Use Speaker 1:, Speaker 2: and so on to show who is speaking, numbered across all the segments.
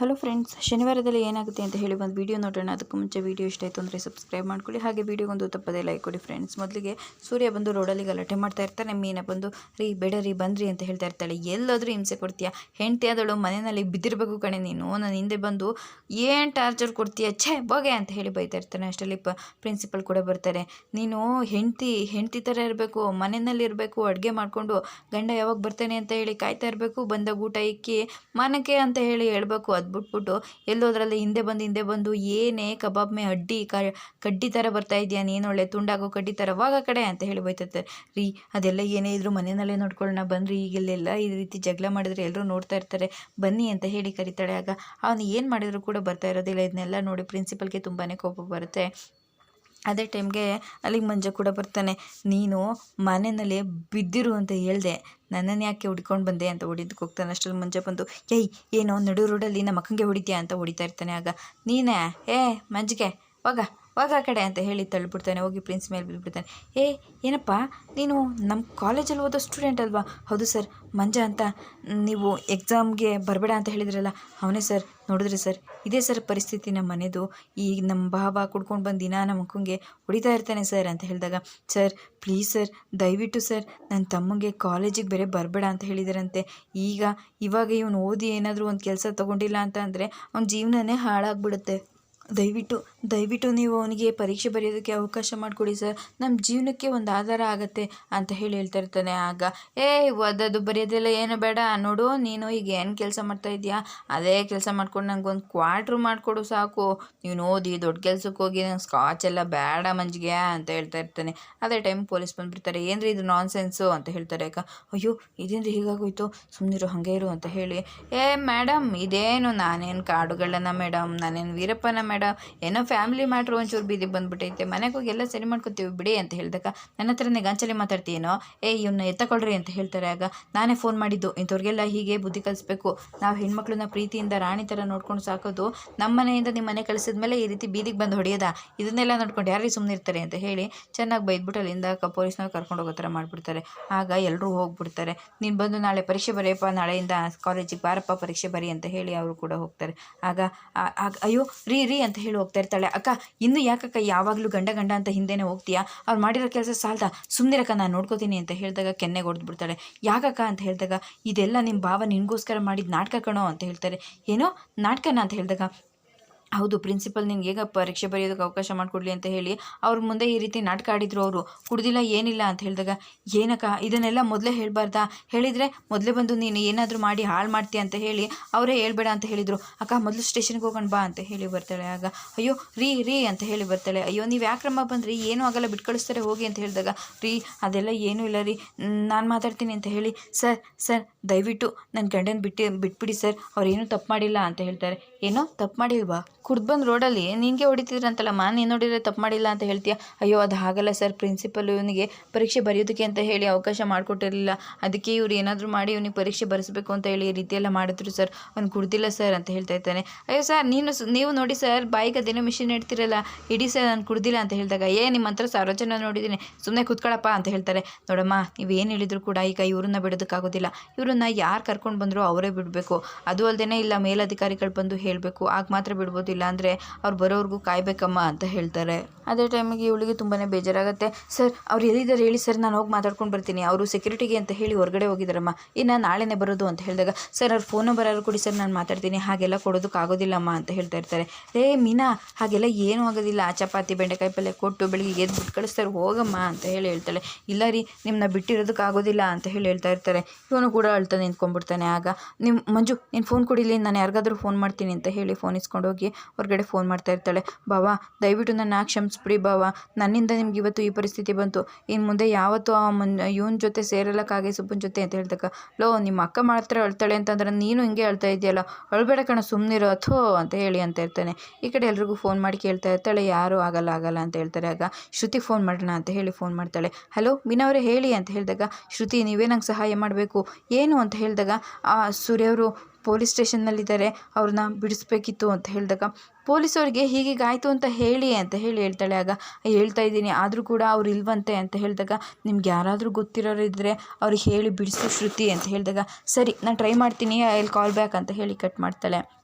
Speaker 1: Hello friends, ಶನಿವಾರದಲ್ಲಿ ಏನಾಗುತ್ತೆ ಅಂತ ಹೇಳಿ ಒಂದು ವಿಡಿಯೋ ನೋಡೋಣ. ಅದಕ್ಕೂ ಮುಂಚೆ ವಿಡಿಯೋ ಇಷ್ಟ ಆಯಿತು ಅಂದರೆ ಸಬ್ಸ್ಕ್ರೈಬ್ ಮಾಡ್ಕೊಳ್ಳಿ. ಹಾಗೆ ವಿಡಿಯೋಗೊಂದು ತಪ್ಪದೇ ಲೈಕ್ ಕೊಡಿ ಫ್ರೆಂಡ್ಸ್. ಮೊದಲಿಗೆ ಸೂರ್ಯ ಬಂದು ರೋಡಲ್ಲಿ ಗಲಾಟೆ ಮಾಡ್ತಾ ಇರ್ತಾನೆ. ಮೀನ ಬಂದು, ರೀ, ಬೇಡ ರೀ, ಬಂದ್ರಿ ಅಂತ ಹೇಳ್ತಾ ಇರ್ತಾಳೆ. ಎಲ್ಲಾದರೂ ಹಿಂಸೆ ಕೊಡ್ತೀಯಾ? ಹೆಂಡತಿ ಆದಳು ಮನೆಯಲ್ಲಿ ಬಿದ್ದಿರಬೇಕು ಕಣೆ ನೀನು. ನನ್ನ ಹಿಂದೆ ಬಂದು, ಏನು ಟಾರ್ಚರ್ ಕೊಡ್ತೀಯ? ಛೇ, ಬೋಗೆ ಅಂತ ಹೇಳಿ ಬೈತಾ ಇರ್ತಾನೆ. ಅಷ್ಟರಲ್ಲಿ ಪ ಪ್ರಿನ್ಸಿಪಲ್ ಕೂಡ ಬರ್ತಾರೆ. ನೀನು ಹೆಂಡತಿ ಹೆಂಡತಿ ಥರ ಇರಬೇಕು, ಮನೆಯಲ್ಲಿ ಇರಬೇಕು, ಅಡುಗೆ ಮಾಡಿಕೊಂಡು ಗಂಡ ಯಾವಾಗ ಬರ್ತಾನೆ ಅಂತ ಹೇಳಿ ಕಾಯ್ತಾ ಇರಬೇಕು. ಬಂದಾಗ ಊಟ ಇಕ್ಕಿ ಮಾನಕ್ಕೆ ಅಂತ ಹೇಳಿ ಹೇಳಬೇಕು. ಅದು ಬಿಟ್ಬಿಟ್ಟು ಎಲ್ಲೋದ್ರಲ್ಲಿ ಹಿಂದೆ ಬಂದು ಹಿಂದೆ ಬಂದು, ಏನೇ ಕಬಾಬ್ ಮೇ ಅಡ್ಡಿ ಕಡ್ಡಿ ಥರ ಬರ್ತಾ ಇದೆಯಾ, ನೀನು ಒಳ್ಳೆ ತುಂಡಾಗೋ ಕಡ್ಡಿ ಥರ ವಾಗ ಕಡೆ ಅಂತ ಹೇಳಿ ಬೈತೈತೆ. ರೀ, ಅದೆಲ್ಲ ಏನೇ ಇದ್ರೂ ಮನೆಯಲ್ಲೇ ನೋಡ್ಕೊಳ್ಳೋಣ ಬನ್ನಿರಿ ಈಗಲ್ಲೆಲ್ಲ ಈ ರೀತಿ ಜಗಳ ಮಾಡಿದ್ರೆ ಎಲ್ಲರೂ ನೋಡ್ತಾ ಇರ್ತಾರೆ, ಬನ್ನಿ ಅಂತ ಹೇಳಿ ಕರೀತಾಳೆ. ಆಗ ಅವನು ಏನು ಮಾಡಿದರೂ ಕೂಡ ಬರ್ತಾ ಇರೋದಿಲ್ಲ. ಇದನ್ನೆಲ್ಲ ನೋಡಿ ಪ್ರಿನ್ಸಿಪಲ್ಗೆ ತುಂಬಾ ಕೋಪ ಬರುತ್ತೆ. ಅದೇ ಟೈಮ್ಗೆ ಅಲ್ಲಿಗೆ ಮಂಜ ಕೂಡ ಬರ್ತಾನೆ. ನೀನು ಮನೆಯಲ್ಲಿ ಬಿದ್ದಿರು ಅಂತ ಹೇಳಿದೆ. ನನ್ನನ್ನು ಯಾಕೆ ಹುಡ್ಕೊಂಡು ಬಂದೆ ಅಂತ ಹೊಡಿದಕ್ಕೆ ಹೋಗ್ತಾನೆ. ಅಷ್ಟರಲ್ಲಿ ಮಂಜ ಬಂದು, ಏಯ್, ಏನೋ ನಡು ರೋಡಲ್ಲಿ ನಮ್ಮ ಅಕ್ಕಂಗೆ ಹೊಡಿತೀಯ? ಅಂತ ಹೊಡಿತಾ ಇರ್ತಾನೆ. ಆಗ, ನೀನೇ? ಏ, ಮಂಜಿಗೆ, ಹೋಗ. ಹೋಗ ಆ ಕಡೆ ಅಂತ ಹೇಳಿ ತಳ್ಳಿಬಿಡ್ತಾನೆ, ಹೋಗಿ ಪ್ರಿನ್ಸ್ ಮೇಲೆ ಬಿದ್ದುಬಿಡ್ತಾನೆ ಏ, ಏನಪ್ಪ, ನೀನು ನಮ್ಮ ಕಾಲೇಜಲ್ಲಿ ಓದೋ ಸ್ಟೂಡೆಂಟ್ ಅಲ್ವಾ? ಹೌದು ಸರ್ ಮಂಜ ಅಂತ ನೀವು ಎಕ್ಸಾಮ್ಗೆ ಬರಬೇಡ ಅಂತ ಹೇಳಿದ್ರಲ್ಲ, ಅವನೇ ಸರ್ ನೋಡಿದ್ರಿ ಸರ್ ಇದೇ ಸರ್ ಪರಿಸ್ಥಿತಿ ನಮ್ಮ ಮನೆದು. ಈಗ ನಮ್ಮ ಭಾವ ಕುಡ್ಕೊಂಡು ಬಂದು ದಿನ ನಮ್ಮ ಮಕ್ಕಂಗೆ ಹೊಡಿತಾ ಇರ್ತಾನೆ ಸರ್ ಅಂತ ಹೇಳಿದಾಗ ಸರ್ ಪ್ಲೀಸ್ ಸರ್ ದಯವಿಟ್ಟು ಸರ್ ನನ್ನ ತಮ್ಮಂಗೆ ಕಾಲೇಜಿಗೆ ಬೇರೆ ಬರಬೇಡ ಅಂತ ಹೇಳಿದಾರಂತೆ. ಈಗ ಇವಾಗ ಇವನು ಓದಿ ಏನಾದರೂ ಒಂದು ಕೆಲಸ ತೊಗೊಂಡಿಲ್ಲ ಅಂತ ಅಂದರೆ, ಅವ್ನ ಜೀವನನೇ ಹಾಳಾಗ್ಬಿಡುತ್ತೆ. ದಯವಿಟ್ಟು ದಯವಿಟ್ಟು ನೀವು ಅವನಿಗೆ ಪರೀಕ್ಷೆ ಬರೆಯೋದಕ್ಕೆ ಅವಕಾಶ ಮಾಡಿಕೊಡಿ ಸರ್. ನಮ್ಮ ಜೀವನಕ್ಕೆ ಒಂದು ಆಧಾರ ಆಗುತ್ತೆ ಅಂತ ಹೇಳಿ ಹೇಳ್ತಾ ಇರ್ತಾನೆ ಆಗ. ಏ, ಓದೋದು ಬರೆಯೋದೆಲ್ಲ ಏನು ಬೇಡ. ನೋಡು, ನೀನು ಈಗ ಏನು ಕೆಲಸ ಮಾಡ್ತಾ ಇದೆಯಾ ಅದೇ ಕೆಲಸ ಮಾಡ್ಕೊಂಡು ಒಂದು ಕ್ವಾರ್ಟ್ರು ಮಾಡಿಕೊಡು ಸಾಕು. ನೀನು ಓದಿ ದೊಡ್ಡ ಕೆಲಸಕ್ಕೆ ಹೋಗಿ ನಂಗೆ ಸ್ಕಾಚ್ ಎಲ್ಲ ಬೇಡ ಮಂಜಿಗೆ ಅಂತ ಹೇಳ್ತಾ ಇರ್ತಾನೆ. ಅದೇ ಟೈಮ್ ಪೊಲೀಸ್ ಬಂದುಬಿಡ್ತಾರೆ. ಏನ್ರಿ ಇದು ನಾನ್ ಸೆನ್ಸು ಅಂತ ಹೇಳ್ತಾರೆ ಯಾಕ ಅಯ್ಯೋ, ಇದೇನ್ರಿ ಹೀಗಾಗೋಯ್ತು? ಸುಮ್ಮನಿರು ಹಾಗೆ ಇರು ಅಂತ ಹೇಳಿ. ಏ ಮೇಡಮ್ ಇದೇನು ನಾನೇನು ಕಾಡುಗಳನ್ನ ಮೇಡಮ್ ನಾನೇನು ವೀರಪ್ಪನ ಮೇಡಮ್ ಏನೋ ಫ್ಯಾಮಿಲಿ ಮ್ಯಾಟ್ರ್ ಒಂಚೂರು ಬೀದಿ ಬಂದ್ಬಿಟ್ಟೈತೆ ಮನೆಗೆ ಹೋಗಿ ಎಲ್ಲ ಸರಿ ಮಾಡ್ಕೊತೀವಿ. ಬಿಡಿ ಅಂತ ಹೇಳಿದಾಗ ನನ್ನ ಹತ್ರನೇ ಗಂಚಲಿ ಮಾತಾಡ್ತೀನೋ ಏ ಇವನ್ನ ಎತ್ತಕೊಳ್ರಿ ಅಂತ ಹೇಳ್ತಾರೆ. ಆಗ ನಾನೇ ಫೋನ್ ಮಾಡಿದ್ದು. ಇಂಥವ್ರಿಗೆಲ್ಲ ಹೀಗೆ ಬುದ್ಧಿ ಕಲಿಸ್ಬೇಕು. ನಾವು ಹೆಣ್ಮಕ್ಳನ್ನ ಪ್ರೀತಿಯಿಂದ ರಾಣಿ ಥರ ನೋಡ್ಕೊಂಡು ಸಾಕೋದು ನಮ್ಮ ಮನೆಯಿಂದ ನಿಮ್ಮ ಮನೆ ಕಳಿಸಿದ ಮೇಲೆ ಈ ರೀತಿ ಬೀದಿಗೆ ಬಂದು ಹೊಡೆಯೋದ? ಇದನ್ನೆಲ್ಲ ನೋಡ್ಕೊಂಡು ಯಾರಿಗೆ ಸುಮ್ಮನೆ ಇರ್ತಾರೆ ಅಂತ ಹೇಳಿ ಚೆನ್ನಾಗಿ ಬೈದ್ಬಿಟ್ಟು ಅಲ್ಲಿಂದ ಪೊಲೀಸ್ನವ್ರು ಕರ್ಕೊಂಡು ಹೋಗೋ ಥರ ಮಾಡಿಬಿಡ್ತಾರೆ. ಆಗ ಎಲ್ಲರೂ ಹೋಗ್ಬಿಡ್ತಾರೆ. ನೀನು ಬಂದು ನಾಳೆ ಪರೀಕ್ಷೆ ಬರೆಯಪ್ಪ, ನಾಳೆಯಿಂದ ಕಾಲೇಜಿಗೆ ಬಾರಪ್ಪ, ಪರೀಕ್ಷೆ ಬರಿ ಅಂತ ಹೇಳಿ ಅವರು ಕೂಡ ಹೋಗ್ತಾರೆ. ಆಗ ಅಯ್ಯೋ, ರೀ ರೀ ಹೇಳಿ ಹೋಗ್ತಾ ಇರ್ತಾಳೆ. ಅಕ್ಕ, ಇನ್ನು ಯಾಕಕ್ಕ ಯಾವಾಗಲೂ ಗಂಡ ಗಂಡ ಅಂತ ಹಿಂದೆನೇ ಹೋಗ್ತೀಯಾ? ಅವ್ರು ಮಾಡಿರೋ ಕೆಲಸ ಸಾಲ್ದ ಸುಮ್ಮನಿರಕ್ಕ ನಾನು ನೋಡ್ಕೋತೀನಿ ಅಂತ ಹೇಳಿದಾಗ ಕೆನ್ನೆಗೆ ಹೊಡೆದು ಬಿಡ್ತಾಳೆ. ಯಾಕಕ್ಕ? ಅಂತ ಹೇಳಿದಾಗ, ಇದೆಲ್ಲ ನಿಮ್ಮ ಭಾವ ನಿನಗೋಸ್ಕರ ಮಾಡಿದ ನಾಟಕ ಕಣೋ ಅಂತ ಹೇಳ್ತಾರೆ. ಏನೋ ನಾಟಕನ? ಅಂತ ಹೇಳಿದಾಗ ಹೌದು ಪ್ರಿನ್ಸಿಪಲ್ ನಿನ್ಗೆ ಹೇಗೆ ಪರೀಕ್ಷೆ ಬರೆಯೋದಕ್ಕೆ ಅವಕಾಶ ಮಾಡಿಕೊಡ್ಲಿ ಅಂತ ಹೇಳಿ ಅವ್ರ ಮುಂದೆ ಈ ರೀತಿ ನಾಟಕ ಆಡಿದ್ರು ಅವರು. ಕುಡ್ದಿಲ್ಲ, ಏನಿಲ್ಲ ಅಂತ ಹೇಳಿದಾಗ, ಏನಕ್ಕ, ಇದನ್ನೆಲ್ಲ ಮೊದಲೇ ಹೇಳಬಾರ್ದಾ? ಹೇಳಿದರೆ ಮೊದಲೇ ಬಂದು ನೀನು ಏನಾದರೂ ಮಾಡಿ ಹಾಳು ಮಾಡ್ತೀಯ ಅಂತ ಹೇಳಿ ಅವರೇ ಹೇಳ್ಬೇಡ ಅಂತ ಹೇಳಿದರು. ಅಕ್ಕ, ಮೊದಲು ಸ್ಟೇಷನ್ಗೆ ಹೋಗೋಣ ಬಾ ಅಂತ ಹೇಳಿ ಬರ್ತಾಳೆ. ಆಗ, ಅಯ್ಯೋ, ರೀ ರೀ ಅಂತ ಹೇಳಿ ಬರ್ತಾಳೆ. ಅಯ್ಯೋ, ನೀವು ಯಾಕ್ರಮ್ಮ ಬಂದ್ರಿ? ಏನೂ ಆಗಲ್ಲ ಬಿಟ್ಟು ಕಳಿಸ್ತಾರೆ ಹೋಗಿ ಅಂತ ಹೇಳಿದಾಗ, ರೀ, ಅದೆಲ್ಲ ಏನೂ ಇಲ್ಲ ರೀ. ನಾನು ಮಾತಾಡ್ತೀನಿ ಅಂತ ಹೇಳಿ, ಸರ್ ಸರ್, ದಯವಿಟ್ಟು ನನ್ನ ಗಂಡನ ಬಿಟ್ಟು, ಬಿಟ್ಬಿಡಿ ಸರ್. ಅವ್ರೇನೂ ತಪ್ಪು ಮಾಡಿಲ್ಲ ಅಂತ ಹೇಳ್ತಾರೆ. ಏನೋ, ತಪ್ಪು ಮಾಡಿಲ್ವಾ? ಕುಡ್ದು ಬಂದು ರೋಡಲ್ಲಿ, ನಿನಗೆ ಹೊಡಿತಿದ್ರಂತಲ್ಲಮ್ಮ, ನೀನು ನೋಡಿದರೆ ತಪ್ಪು ಮಾಡಿಲ್ಲ ಅಂತ ಹೇಳ್ತೀಯ? ಅಯ್ಯೋ, ಅದು ಹಾಗಲ್ಲ ಸರ್. ಪ್ರಿನ್ಸಿಪಲ್ ಇವನಿಗೆ ಪರೀಕ್ಷೆ ಬರೆಯೋದಕ್ಕೆ ಅಂತ ಹೇಳಿ ಅವಕಾಶ ಮಾಡಿಕೊಟ್ಟಿರಲಿಲ್ಲ. ಅದಕ್ಕೆ ಇವ್ರು ಏನಾದರೂ ಮಾಡಿ ಇವನಿಗೆ ಪರೀಕ್ಷೆ ಬರೆಸಬೇಕು ಅಂತ ಹೇಳಿ ಈ ರೀತಿಯೆಲ್ಲ ಮಾಡಿದ್ರು ಸರ್. ಅವ್ನು ಕುಡ್ದಿಲ್ಲ ಸರ್ ಅಂತ ಹೇಳ್ತಾ ಇದ್ದಾನೆ. ಅಯ್ಯೋ ಸರ್, ನೀನು ನೀವು ನೋಡಿ ಸರ್, ಬಾಯಿಗೆ ಅದೇನೋ ಮಿಷಿನ್ ಇಡ್ತಿರಲ್ಲ, ಇಡೀ ಸರ್, ನಾನು ಕುಡ್ದಿಲ್ಲ ಅಂತ ಹೇಳಿದಾಗ, ಏ, ನಿಮ್ಮ ಹತ್ರ ಸಾವಿರ ಜನ ನೋಡಿದ್ದೀನಿ ಸುಮ್ಮನೆ ಕೂತ್ಕೊಳ್ಳಪ್ಪ ಅಂತ ಹೇಳ್ತಾರೆ. ನೋಡಮ್ಮ, ನೀವು ಏನು ಹೇಳಿದ್ರು ಕೂಡ ಈಗ ಇವ್ರನ್ನ ಬಿಡೋದಕ್ಕಾಗೋದಿಲ್ಲ ಇವ್ರನ್ನ ಯಾರು ಕರ್ಕೊಂಡು ಬಂದರೂ ಅವರೇ ಬಿಡಬೇಕು. ಅದು ಅಲ್ಲದೆ ಇಲ್ಲ ಮೇಲಧಿಕಾರಿಗಳು ಬಂದು ಹೇಳಬೇಕು. ಆಗ ಮಾತ್ರ ಬಿಡ್ಬೋದು ಇಲ್ಲ ಅಂದರೆ ಅವ್ರು ಬರೋವ್ರಿಗೂ ಕಾಯಬೇಕಮ್ಮ ಅಂತ ಹೇಳ್ತಾರೆ. ಅದೇ ಟೈಮಿಗೆ ಇವಳಿಗೆ ತುಂಬಾ ಬೇಜಾರಾಗುತ್ತೆ. ಸರ್, ಅವ್ರು ಎಲ್ಲಿದ್ದಾರೆ ಹೇಳಿ. ಸರ್, ನಾನು ಹೋಗಿ ಮಾತಾಡ್ಕೊಂಡು ಬರ್ತೀನಿ. ಅವರು ಸೆಕ್ಯೂರಿಟಿಗೆ ಅಂತ ಹೇಳಿ ಹೊರಗಡೆ ಹೋಗಿದ್ದಾರಮ್ಮ. ಇನ್ನು ನಾಳೆನೇ ಬರೋದು ಅಂತ ಹೇಳಿದಾಗ, ಸರ್, ಅವ್ರು ಫೋನ್ ನಂಬರ್ ಯಾರು ಕೊಡಿ ಸರ್, ನಾನು ಮಾತಾಡ್ತೀನಿ. ಹಾಗೆಲ್ಲ ಕೊಡೋದಕ್ಕಾಗೋದಿಲ್ಲಮ್ಮ ಅಂತ ಹೇಳ್ತಾ ಇರ್ತಾರೆ. ಏ, ಮೀನಾ, ಹಾಗೆಲ್ಲ ಏನೂ ಆಗೋದಿಲ್ಲ. ಚಪಾತಿ, ಬೆಂಡೆಕಾಯಿ ಪಲ್ಯ ಕೊಟ್ಟು ಬೆಳಿಗ್ಗೆ ಎದ್ದು ಬಿಟ್ಟು ಕಳಿಸ್ತಾರೆ. ಹೋಗಮ್ಮ ಅಂತ ಹೇಳಿ ಹೇಳ್ತಾಳೆ. ಇಲ್ಲ ರೀ ನಿಮ್ಮನ್ನ ಬಿಟ್ಟಿರೋದಕ್ಕಾಗೋದಿಲ್ಲ ಅಂತ ಹೇಳಿ ಹೇಳ್ತಾ ಇರ್ತಾರೆ. ಇವನು ಕೂಡ ಅಳ್ತಾ ನಿಂತ್ಕೊಂಡ್ಬಿಡ್ತಾನೆ. ಆಗ ನಿಮ್ಮ ಮಂಜು, ನೀನು ಫೋನ್ ಕೊಡಿಲಿ ನಾನು ಯಾರಿಗಾದ್ರೂ ಫೋನ್ ಮಾಡ್ತೀನಿ ಅಂತ ಹೇಳಿ ಫೋನ್ ಇಸ್ಕೊಂಡು ಹೋಗಿ ಹೊರಗಡೆ ಫೋನ್ ಮಾಡ್ತಾ ಇರ್ತಾಳೆ. ಭಾವ ದಯವಿಟ್ಟು ನನ್ನ ಕ್ಷಮಿಸ್ಬಿಡಿ ಭಾವ ನನ್ನಿಂದ ನಿಮ್ಗೆ ಇವತ್ತು ಈ ಪರಿಸ್ಥಿತಿ ಬಂತು. ಇನ್ನು ಮುಂದೆ ಯಾವತ್ತೂ ಆ ಮನ್, ಇವನ ಜೊತೆ ಸೇರಲ್ಲ ಕಾಗೆ ಸುಬ್ಬನ ಜೊತೆ ಅಂತ ಹೇಳ್ದಾಗ ಲೋ, ನಿಮ್ಮ ಅಕ್ಕ ಮಾತ್ರ ಅಳ್ತಾಳೆ ಅಂತಂದ್ರೆ ನೀನು ಹಿಂಗೆ ಅಳ್ತಾ ಇದೆಯಲ್ಲ ಅಳ್ಬೇಡ ಕಣ ಸುಮ್ಮನಿರೋ ಅಥೋ ಅಂತ ಹೇಳಿ ಅಂತ ಇರ್ತಾನೆ ಈ ಕಡೆ ಎಲ್ರಿಗೂ ಫೋನ್ ಮಾಡಿ ಕೇಳ್ತಾ ಇರ್ತಾಳೆ. ಯಾರೂ ಆಗಲ್ಲ ಆಗಲ್ಲ ಅಂತ ಹೇಳ್ತಾರೆ. ಆಗ ಶ್ರುತಿ ಫೋನ್ ಮಾಡೋಣ ಅಂತ ಹೇಳಿ ಫೋನ್ ಮಾಡ್ತಾಳೆ. ಹಲೋ ಅವರೇ ಹೇಳಿ ಅಂತ ಹೇಳಿದಾಗ ಶ್ರುತಿ, ನೀವೇ ನಂಗೆ ಸಹಾಯ ಮಾಡಬೇಕು. ಏನು? ಅಂತ ಹೇಳಿದಾಗ, ಆ ಅವರು ಪೊಲೀಸ್ ಸ್ಟೇಷನ್ನಲ್ಲಿದ್ದಾರೆ, ಅವ್ರನ್ನ ಬಿಡಿಸ್ಬೇಕಿತ್ತು ಅಂತ ಹೇಳಿದಾಗ, ಪೊಲೀಸವ್ರಿಗೆ ಹೀಗೀಗಾಯಿತು ಅಂತ ಹೇಳಿ ಅಂತ ಹೇಳಿ ಹೇಳ್ತಾಳೆ. ಆಗ ಹೇಳ್ತಾ ಇದ್ದೀನಿ, ಆದರೂ ಕೂಡ ಅವ್ರು ಇಲ್ವಂತೆ, ಅಂತ ಹೇಳಿದಾಗ, ನಿಮ್ಗೆ ಯಾರಾದರೂ ಗೊತ್ತಿರೋರು ಇದ್ದರೆ ಅವ್ರಿಗೆ ಹೇಳಿ ಬಿಡಿಸು ಶ್ರುತಿ, ಅಂತ ಹೇಳಿದಾಗ, ಸರಿ, ನಾನು ಟ್ರೈ ಮಾಡ್ತೀನಿ, ಐ ಕಾಲ್ ಬ್ಯಾಕ್, ಅಂತ ಹೇಳಿ ಕಟ್ ಮಾಡ್ತಾಳೆ.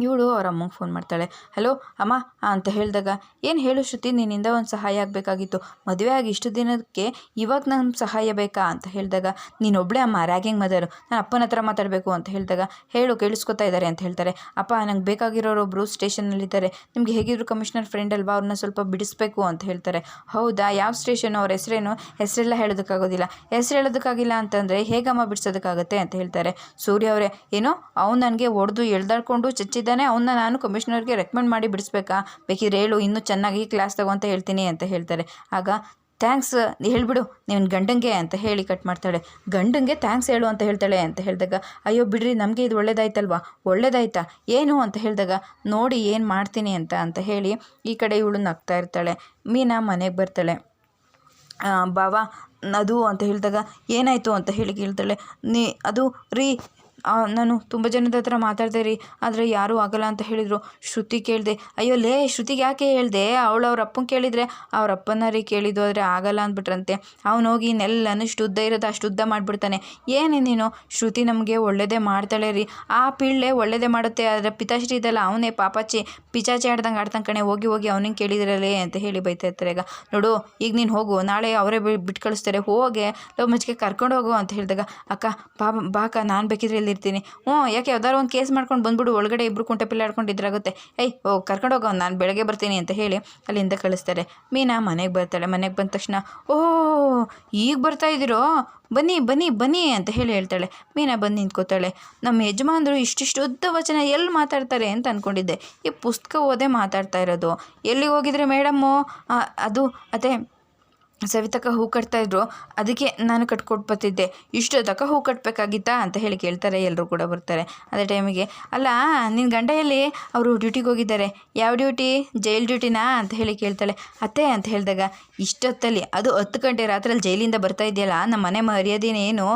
Speaker 1: ಇವಳು ಅವ್ರ ಅಮ್ಮಂಗೆ ಫೋನ್ ಮಾಡ್ತಾಳೆ. ಹಲೋ, ಅಮ್ಮ ಅಂತ ಹೇಳಿದಾಗ, ಏನು ಹೇಳು ಶ್ರುತಿ, ನಿನ್ನಿಂದ ಒಂದು ಸಹಾಯ ಆಗಬೇಕಾಗಿತ್ತು. ಮದುವೆ ಆಗಿ ಇಷ್ಟು ದಿನಕ್ಕೆ ಇವಾಗ ನಮ್ಮ ಸಹಾಯ ಬೇಕಾ? ಅಂತ ಹೇಳಿದಾಗ ನೀನೊಬ್ಬಳೇ ಅಮ್ಮ ರ್ಯಾಗಿಂಗ್ ಮದರು ನಾನು ಅಪ್ಪನ ಹತ್ರ ಮಾತಾಡಬೇಕು. ಅಂತ ಹೇಳಿದಾಗ, ಹೇಳು, ಕೇಳಿಸ್ಕೊತಾ ಇದ್ದಾರೆ ಅಂತ ಹೇಳ್ತಾರೆ. ಅಪ್ಪ, ನಂಗೆ ಬೇಕಾಗಿರೋರು ಸ್ಟೇಷನ್ನಲ್ಲಿದ್ದಾರೆ ನಿಮಗೆ ಹೇಗಿದ್ರು ಕಮಿಷನರ್ ಫ್ರೆಂಡ್ ಅಲ್ವಾ? ಅವ್ರನ್ನ ಸ್ವಲ್ಪ ಬಿಡಿಸ್ಬೇಕು. ಅಂತ ಹೇಳ್ತಾರೆ. ಹೌದಾ? ಯಾವ ಸ್ಟೇಷನು ಅವ್ರ ಹೆಸರೇನು? ಹೆಸರೆಲ್ಲ ಹೇಳೋದಕ್ಕಾಗೋದಿಲ್ಲ. ಹೆಸರು ಹೇಳೋದಕ್ಕಾಗಿಲ್ಲ ಅಂತಂದರೆ ಹೇಗಮ್ಮ ಬಿಡಿಸೋದಕ್ಕಾಗತ್ತೆ? ಅಂತ ಹೇಳ್ತಾರೆ. ಸೂರ್ಯ ಅವರೇ, ಏನೋ, ಅವ್ನು ನನಗೆ ಒಡೆದು ಎಳ್ದಾಡ್ಕೊಂಡು ಚಚ್ಚಿದ್ದಾನೆ ಅವನ್ನ ನಾನು ಕಮಿಷನರ್ಗೆ ರೆಕಮೆಂಡ್ ಮಾಡಿ ಬಿಡಿಸ್ಬೇಕಾ? ಬೇಕಿದ್ರೆ ಹೇಳು, ಇನ್ನೂ ಚೆನ್ನಾಗಿ ಕ್ಲಾಸ್ ತಗೋ ಅಂತ ಹೇಳ್ತೀನಿ ಅಂತ ಹೇಳ್ತಾರೆ. ಆಗ ಥ್ಯಾಂಕ್ಸ್ ಹೇಳಿಬಿಡು ನಿನ್ನ ಗಂಡಂಗೆ ಅಂತ ಹೇಳಿ ಕಟ್ ಮಾಡ್ತಾಳೆ. ಗಂಡಂಗೆ ಥ್ಯಾಂಕ್ಸ್ ಹೇಳು ಅಂತ ಹೇಳ್ತಾಳೆ ಅಂತ ಹೇಳಿದಾಗ, ಅಯ್ಯೋ ಬಿಡ್ರಿ, ನಮಗೆ ಇದು ಒಳ್ಳೇದಾಯ್ತಲ್ವಾ? ಒಳ್ಳೇದಾಯ್ತಾ? ಏನು? ಅಂತ ಹೇಳಿದಾಗ, ನೋಡಿ, ಏನು ಮಾಡ್ತೀನಿ ಅಂತ ಅಂತ ಹೇಳಿ ಈ ಕಡೆ ಇವಳು ನಗ್ತಾ ಇರ್ತಾಳೆ. ಮೀನಾ ಮನೆಗೆ ಬರ್ತಾಳೆ. ಬಾವಾ, ಅದು, ಅಂತ ಹೇಳಿದಾಗ, ಏನಾಯಿತು? ಅಂತ ಹೇಳಿ ಕೇಳ್ತಾಳೆ. ನೀ, ಅದು, ರೀ ನಾನು ತುಂಬ ಜನದ ಹತ್ರ ಮಾತಾಡ್ದೆ ರೀ, ಆದರೆ ಯಾರೂ ಆಗಲ್ಲ ಅಂತ ಹೇಳಿದರು. ಶ್ರುತಿ ಕೇಳಿದೆ, ಅಯ್ಯೋ, ಲೇ, ಶ್ರುತಿಗೆ ಯಾಕೆ ಹೇಳಿದೆ? ಅವಳು ಅವ್ರ ಅಪ್ಪನ ಕೇಳಿದರೆ ಅವ್ರ ಅಪ್ಪನ ಕೇಳಿದ್ದು, ಆದರೆ ಆಗಲ್ಲ ಅಂದ್ಬಿಟ್ರಂತೆ. ಅವ್ನು ಹೋಗಿ ನೆಲ್ಲನ್ನು ಶುದ್ಧ ಇರೋದು ಅಷ್ಟು ಉದ್ದ ಮಾಡಿಬಿಡ್ತಾನೆ. ಏನೇ ನೀನು, ಶ್ರುತಿ ನಮಗೆ ಒಳ್ಳೇದೇ ಮಾಡ್ತಾಳೆ ರೀ. ಆ ಪಿಳ್ಳೆ ಒಳ್ಳೇದೇ ಮಾಡುತ್ತೆ, ಆದರೆ ಪಿತಾಶ್ರೀ ಇದೆಲ್ಲ ಅವನೇ ಪಾಪಾಚಿ ಪಿಚಾಚಿ ಆಡ್ದಂಗೆ ಆಡ್ತಂಗೆ ಕಣೆ, ಹೋಗಿ ಹೋಗಿ ಅವನಿಗೆ ಕೇಳಿದ್ರಲ್ಲೇ ಅಂತ ಹೇಳಿ ಬೈತಾ ಇರ್ತಾರೆ ಈಗ. ನೋಡು, ಈಗ ನೀನು ಹೋಗು, ನಾಳೆ ಅವರೇ ಬಿಟ್ಟು ಕಳಿಸ್ತಾರೆ. ಹೋಗಿ ಲೋ ಮಚ್ಚಿಗೆ ಕರ್ಕೊಂಡು ಹೋಗು ಅಂತ ಹೇಳಿದಾಗ, ಅಕ್ಕ, ಬಾ ಬಾಕ ನಾನು ಬೇಕಿದ್ರೆ ಇಲ್ಲಿ ಇರ್ತೀನಿ. ಹ್ಞೂ, ಯಾಕೆ ಯಾವ್ದಾದ್ರು ಒಂದು ಕೇಸ್ ಮಾಡ್ಕೊಂಡು ಬಂದ್ಬಿಡು, ಒಳಗಡೆ ಇಬ್ಬರು ಕುಂಟೆ ಪಿಲ್ಲೆ ಆಡ್ಕೊಂಡು ಇದ್ರಾಗುತ್ತೆ. ಏಯ್, ಓ, ಕರ್ಕೊಂಡು ಹೋಗೋ, ನಾನು ಬೆಳಗ್ಗೆ ಬರ್ತೀನಿ ಅಂತ ಹೇಳಿ ಅಲ್ಲಿಂದ ಕಳಿಸ್ತಾರೆ. ಮೀನಾ ಮನೆಗೆ ಬರ್ತಾಳೆ. ಮನೆಗೆ ಬಂದ ತಕ್ಷಣ, ಓ, ಈಗ ಬರ್ತಾ ಇದ್ದೀರೋ? ಬನ್ನಿ ಬನ್ನಿ ಬನ್ನಿ ಅಂತ ಹೇಳಿ ಹೇಳ್ತಾಳೆ. ಮೀನಾ ಬಂದು ನಿಂತ್ಕೋತಾಳೆ. ನಮ್ಮ ಯಜಮಾನರು ಇಷ್ಟಿಷ್ಟು ಉದ್ದ ವಚನ ಎಲ್ಲಿ ಮಾತಾಡ್ತಾರೆ ಅಂತ ಅಂದ್ಕೊಂಡಿದ್ದೆ ಈ ಪುಸ್ತಕ ಓದೇ ಮಾತಾಡ್ತಾ ಇರೋದು. ಎಲ್ಲಿಗೆ ಹೋಗಿದ್ರೆ ಮೇಡಮ್ಮು? ಅದು, ಅದೇ ಸವಿತಕ್ಕ ಹೂ ಕಟ್ತಾ ಇದ್ರು, ಅದಕ್ಕೆ ನಾನು ಕಟ್ಕೊಟ್ಟು ಬರ್ತಿದ್ದೆ. ತಕ್ಕ ಹೂ ಕಟ್ಬೇಕಾಗಿತ್ತಾ? ಅಂತ ಹೇಳಿ ಕೇಳ್ತಾರೆ. ಎಲ್ಲರೂ ಕೂಡ ಬರ್ತಾರೆ. ಅದೇ ಟೈಮಿಗೆ, ಅಲ್ಲ ನಿನ್ನ ಗಂಡ ಎಲ್ಲಿ? ಅವರು ಡ್ಯೂಟಿಗೆ ಹೋಗಿದ್ದಾರೆ. ಯಾವ ಡ್ಯೂಟಿ? ಜೈಲ್ ಡ್ಯೂಟಿನಾ? ಅಂತ ಹೇಳಿ ಕೇಳ್ತಾಳೆ. ಅತ್ತೆ, ಅಂತ ಹೇಳಿದಾಗ, ಇಷ್ಟೊತ್ತಲ್ಲಿ, ಅದು ಹತ್ತು ಗಂಟೆ ರಾತ್ರಿಯಲ್ಲಿ ಜೈಲಿಂದ ಬರ್ತಾ ಇದೆಯಲ್ಲ, ನಮ್ಮ ಮನೆ ಮರ್ಯಾದೆನೇನು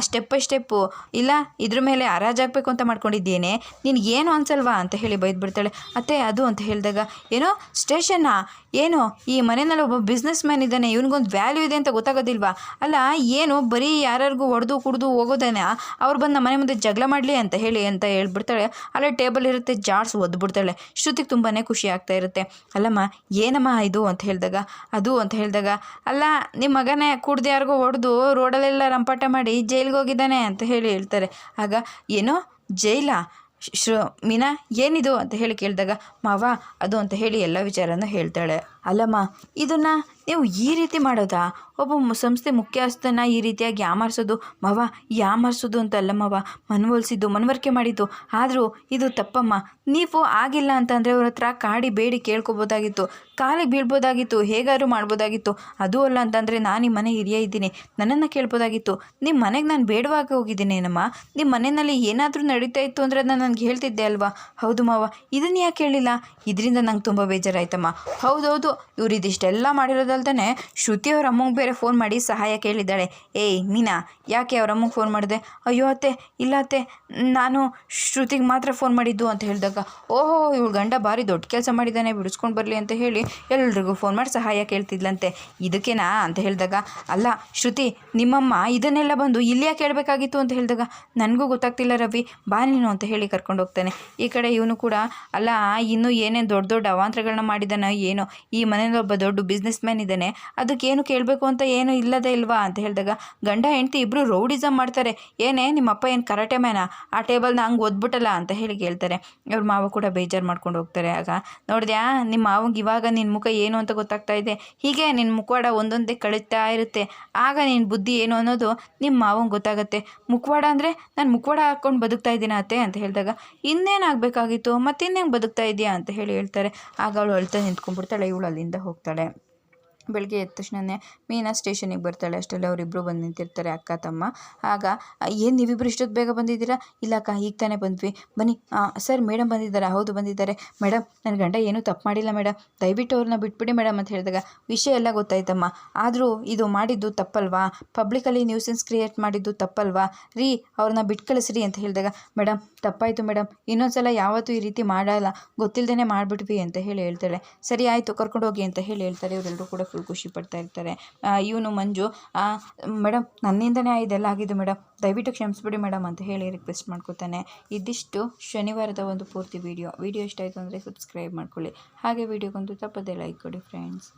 Speaker 1: ಸ್ಟೆಪ್ ಬೈ ಸ್ಟೆಪ್ಪು ಇಲ್ಲ, ಇದ್ರ ಮೇಲೆ ಹರಾಜಾಗಬೇಕು ಅಂತ ಮಾಡ್ಕೊಂಡಿದ್ದೇನೆ. ನಿನಗೇನು ಅನ್ಸಲ್ವಾ? ಅಂತ ಹೇಳಿ ಬೈದ್ಬಿಡ್ತಾಳೆ ಅತ್ತೆ, ಅದು, ಅಂತ ಹೇಳಿದಾಗ, ಏನೋ, ಸ್ಟೇಷನ್ನಾ? ಏನು? ಈ ಮನೆಯಲ್ಲಿ ಒಬ್ಬ ಬಿಸ್ನೆಸ್ ಮ್ಯಾನ್ ಇದ್ದಾನೆ. ಇವನಿಗೊಂದು ವ್ಯಾಲ್ಯೂ ಇದೆ ಅಂತ ಗೊತ್ತಾಗೋದಿಲ್ವಾ? ಅಲ್ಲ, ಏನು ಬರೀ ಯಾರ್ಯಾರಿಗೂ ಹೊಡೆದು ಕುಡಿದು ಹೋಗೋದೇನೆ? ಅವ್ರು ಬಂದು ನಮ್ಮ ಮನೆ ಮುಂದೆ ಜಗಳ ಮಾಡಲಿ ಅಂತ ಹೇಳಿ ಅಂತ ಹೇಳ್ಬಿಡ್ತಾಳೆ. ಅಲ್ಲೇ ಟೇಬಲ್ ಇರುತ್ತೆ ಜಾಡ್ಸ್ ಒದ್ಬಿಡ್ತಾಳೆ. ಶ್ರುತಿಗೆ ತುಂಬಾ ಖುಷಿ ಆಗ್ತಾ ಇರುತ್ತೆ. ಅಲ್ಲಮ್ಮ, ಏನಮ್ಮ ಇದು ಅಂತ ಹೇಳಿದಾಗ, ಅದು ಅಂತ ಹೇಳಿದಾಗ, ಅಲ್ಲ ನಿಮ್ಮ ಮಗನೇ ಕುಡ್ದು ಯಾರಿಗೋ ಹೊಡೆದು ರೋಡಲ್ಲೆಲ್ಲ ರಂಪಾಟ ಮಾಡಿ ಜೈಲಿಗೆ ಹೋಗಿದ್ದಾನೆ ಅಂತ ಹೇಳಿ ಹೇಳ್ತಾರೆ. ಆಗ, ಏನೋ, ಜೈಲಾ? ಶ್ರು, ಮೀನಾ, ಏನಿದು? ಅಂತ ಹೇಳಿ ಕೇಳಿದಾಗ, ಮಾವ, ಅದು ಅಂತ ಹೇಳಿ ಎಲ್ಲ ವಿಚಾರನೂ ಹೇಳ್ತಾಳೆ. ಅಲ್ಲಮ್ಮ, ಇದನ್ನು ನೀವು ಈ ರೀತಿ ಮಾಡೋದಾ? ಒಬ್ಬ ಸಂಸ್ಥೆ ಮುಖ್ಯಸ್ಥನ ಈ ರೀತಿಯಾಗಿ ಯಾಮಾರಿಸೋದು? ಮವ, ಯಾಮಾರಿಸೋದು ಅಂತ ಅಲ್ಲಮ್ಮವ ಮವ. ಮನವೊಲಿಸಿದ್ದು, ಮನವರಿಕೆ ಮಾಡಿದ್ದು. ಆದರೂ ಇದು ತಪ್ಪಮ್ಮ. ನೀವು ಆಗಿಲ್ಲ ಅಂತಂದರೆ ಅವ್ರ ಹತ್ರ ಕಾಡಿ ಬೇಡಿ ಕೇಳ್ಕೊಬೋದಾಗಿತ್ತು. ಕಾಲಿಗೆ ಬೀಳ್ಬೋದಾಗಿತ್ತು, ಹೇಗಾದ್ರೂ ಮಾಡ್ಬೋದಾಗಿತ್ತು. ಅದು ಅಲ್ಲ ಅಂತಂದರೆ ನಾನು ನಿಮ್ಮ ಮನೆ ಹಿರಿಯ ಇದ್ದೀನಿ. ನನ್ನನ್ನು ಕೇಳ್ಬೋದಾಗಿತ್ತು. ನಿಮ್ಮ ಮನೆಗೆ ನಾನು ಬೇಡವಾಗಿ ಹೋಗಿದ್ದೀನೇನಮ್ಮ? ನಿಮ್ಮ ಮನೆಯಲ್ಲಿ ಏನಾದರೂ ನಡೀತಾ ಇತ್ತು ಅಂದರೆ ನಾನು ನನಗೆ ಹೇಳ್ತಿದ್ದೆ ಅಲ್ವಾ? ಹೌದು ಮಾವ. ಇದನ್ನು ಯಾಕೆ ಹೇಳಿಲ್ಲ? ಇದರಿಂದ ನಂಗೆ ತುಂಬ ಬೇಜಾರಾಯ್ತಮ್ಮ. ಹೌದೌದು ಇವ್ರು ಇದಿಷ್ಟೆಲ್ಲ ಮಾಡಿರೋದಲ್ದೇ ಶ್ರುತಿ ಅವ್ರ ಅಮ್ಮಗೆ ಬೇರೆ ಫೋನ್ ಮಾಡಿ ಸಹಾಯ ಕೇಳಿದ್ದಾಳೆ. ಏಯ್, ಮೀನಾ, ಯಾಕೆ ಅವ್ರ ಅಮ್ಮಂಗೆ ಫೋನ್ ಮಾಡಿದೆ? ಅಯ್ಯೋ ಅತ್ತೆ, ಇಲ್ಲ ಅತ್ತೆ, ನಾನು ಶ್ರುತಿಗೆ ಮಾತ್ರ ಫೋನ್ ಮಾಡಿದ್ದು ಅಂತ ಹೇಳಿದಾಗ, ಓಹೋ, ಇವಳು ಗಂಡ ಭಾರಿ ದೊಡ್ಡ ಕೆಲಸ ಮಾಡಿದ್ದಾನೆ ಬಿಡಿಸ್ಕೊಂಡು ಬರಲಿ ಅಂತ ಹೇಳಿ ಎಲ್ರಿಗೂ ಫೋನ್ ಮಾಡಿ ಸಹಾಯ ಕೇಳ್ತಿದ್ಲಂತೆ. ಇದಕ್ಕೇನಾ ಅಂತ ಹೇಳಿದಾಗ, ಅಲ್ಲ ಶ್ರುತಿ, ನಿಮ್ಮಮ್ಮ ಇದನ್ನೆಲ್ಲ ಬಂದು ಇಲ್ಲಿ ಯಾಕೆ ಕೇಳಬೇಕಾಗಿತ್ತು ಅಂತ ಹೇಳಿದಾಗ, ನನಗೂ ಗೊತ್ತಾಗ್ತಿಲ್ಲ ರವಿ, ಬಾ ನೀನು ಅಂತ ಹೇಳಿ ಕರ್ಕೊಂಡು ಹೋಗ್ತಾನೆ ಈ ಕಡೆ ಇವನು ಕೂಡ, ಅಲ್ಲ, ಇನ್ನೂ ಏನೇನು ದೊಡ್ಡ ದೊಡ್ಡ ಅವಾಂತರಗಳನ್ನ ಮಾಡಿದ್ದಾನೆ ಏನೋ, ಈ ಮನೇಲಿ ಒಬ್ಬ ದೊಡ್ಡ ಬಿಸ್ನೆಸ್ ಮ್ಯಾನ್ ಇದ್ದಾನೆ ಏನು ಕೇಳಬೇಕು ಅಂತ ಏನು ಇಲ್ಲದೇ ಇಲ್ವಾ ಅಂತ ಹೇಳಿದಾಗ, ಗಂಡ ಹೆಂಡತಿ ಇಬ್ಬರು ರೌಡಿಸಮ್ ಮಾಡ್ತಾರೆ, ಏನೇ ನಿಮ್ಮ ಅಪ್ಪ ಏನು ಕರಾಟೆ ಮ್ಯಾನ ಆ ಟೇಬಲ್ನ ಹಂಗೆ ಓದ್ಬಿಟ್ಟಲ್ಲ ಅಂತ ಹೇಳಿ ಕೇಳ್ತಾರೆ. ಇವ್ರ ಮಾವ ಕೂಡ ಬೇಜಾರು ಮಾಡ್ಕೊಂಡು ಹೋಗ್ತಾರೆ ಆಗ. ನೋಡಿದ್ಯಾ ನಿಮ್ಮ ಮಾವಂಗೆ ಇವಾಗ ನಿನ್ನ ಮುಖ ಏನು ಅಂತ ಗೊತ್ತಾಗ್ತಾ ಇದೆ? ಹೀಗೆ ನಿನ್ನ ಮುಖವಾಡ ಒಂದೊಂದೇ ಕಳೀತಾ ಇರುತ್ತೆ. ಆಗ ನಿನ್ನ ಬುದ್ಧಿ ಏನು ಅನ್ನೋದು ನಿಮ್ಮ ಮಾವಂಗೆ ಗೊತ್ತಾಗುತ್ತೆ. ಮುಖವಾಡ ಅಂದರೆ ನಾನು ಮುಖವಾಡ ಹಾಕ್ಕೊಂಡು ಬದುಕ್ತಾ ಇದ್ದೀನ ಅತ್ತೆ ಅಂತ ಹೇಳಿದಾಗ ಇನ್ನೇನಾಗಬೇಕಾಗಿತ್ತು ಮತ್ತಿನ್ನೇನು ಬದುಕ್ತಾ ಇದೆಯಾ ಅಂತ ಹೇಳಿ ಹೇಳ್ತಾರೆ. ಆಗ ಅವಳು ಅಳ್ತಾ ನಿಂತ್ಕೊಂಡ್ಬಿಡ್ತಾಳೆ ಇವಳು ಅಲ್ಲಿಂದ ಹೋಗ್ತಾಳೆ. ಬೆಳಗ್ಗೆ ಎದ್ದ ತಕ್ಷಣನೇ ಮೀನಾ ಸ್ಟೇಷನಿಗೆ ಬರ್ತಾಳೆ. ಅಷ್ಟರಲ್ಲಿ ಅವರಿಬ್ಬರು ಬಂದು ನಿಂತಿರ್ತಾರೆ ಅಕ್ಕ, ತಮ್ಮ. ಆಗ, ಏನು ನೀವಿಬ್ಬರು ಇಷ್ಟೊತ್ತು ಬೇಗ ಬಂದಿದ್ದೀರಾ? ಇಲ್ಲ ಅಕ್ಕ, ಈಗ ತಾನೇ ಬಂದ್ವಿ. ಬನ್ನಿ ಸರ್ ಮೇಡಮ್ ಬಂದಿದ್ದಾರೆ. ಹೌದು, ಬಂದಿದ್ದಾರೆ. ಮೇಡಮ್ ನನ್ನ ಗಂಡ ಏನೂ ತಪ್ಪು ಮಾಡಿಲ್ಲ ಮೇಡಮ್ ದಯವಿಟ್ಟು ಅವ್ರನ್ನ ಬಿಟ್ಬಿಡಿ ಮೇಡಮ್ ಅಂತ ಹೇಳಿದಾಗ, ವಿಷಯ ಎಲ್ಲ ಗೊತ್ತಾಯ್ತಮ್ಮ. ಆದರೂ ಇದು ಮಾಡಿದ್ದು ತಪ್ಪಲ್ವಾ? ಪಬ್ಲಿಕಲ್ಲಿ ನ್ಯೂಸೆನ್ಸ್ ಕ್ರಿಯೇಟ್ ಮಾಡಿದ್ದು ತಪ್ಪಲ್ವಾ? ರೀ, ಅವ್ರನ್ನ ಬಿಟ್ಟು ಕಳಿಸ್ರಿ ಅಂತ ಹೇಳಿದಾಗ ಮೇಡಮ್ ತಪ್ಪಾಯಿತು ಮೇಡಮ್ ಇನ್ನೊಂದ್ಸಲ ಯಾವತ್ತೂ ಈ ರೀತಿ ಮಾಡಲ್ಲ. ಗೊತ್ತಿಲ್ಲದೇ ಮಾಡಿಬಿಟ್ವಿ, ಅಂತ ಹೇಳಿ ಹೇಳ್ತಾಳೆ. ಸರಿ, ಆಯಿತು ಕರ್ಕೊಂಡು ಹೋಗಿ ಅಂತ ಹೇಳಿ ಹೇಳ್ತಾರೆ. ಇವರೆಲ್ಲರೂ ಕೂಡ ಫ್ರೆಂಡ್ಸ್ಗಳು ಖುಷಿ ಪಡ್ತಾ ಇರ್ತಾರೆ. ಇವನು ಮಂಜು ಮೇಡಮ್ ನನ್ನಿಂದನೇ ಇದೆಲ್ಲ ಆಗಿದೆ ಮೇಡಮ್ ದಯವಿಟ್ಟು ಕ್ಷಮಿಸ್ಬಿಡಿ ಮೇಡಮ್ ಅಂತ ಹೇಳಿ ರಿಕ್ವೆಸ್ಟ್ ಮಾಡ್ಕೊತಾನೆ. ಇದಿಷ್ಟು ಶನಿವಾರದ ಒಂದು ಪೂರ್ತಿ ವಿಡಿಯೋ ವಿಡಿಯೋ ಇಷ್ಟ ಆಯಿತು ಅಂದರೆ ಸಬ್ಸ್ಕ್ರೈಬ್ ಮಾಡ್ಕೊಳ್ಳಿ. ಹಾಗೆ ವಿಡಿಯೋಗೊಂದು ತಪ್ಪದೇ ಲೈಕ್ ಕೊಡಿ ಫ್ರೆಂಡ್ಸ್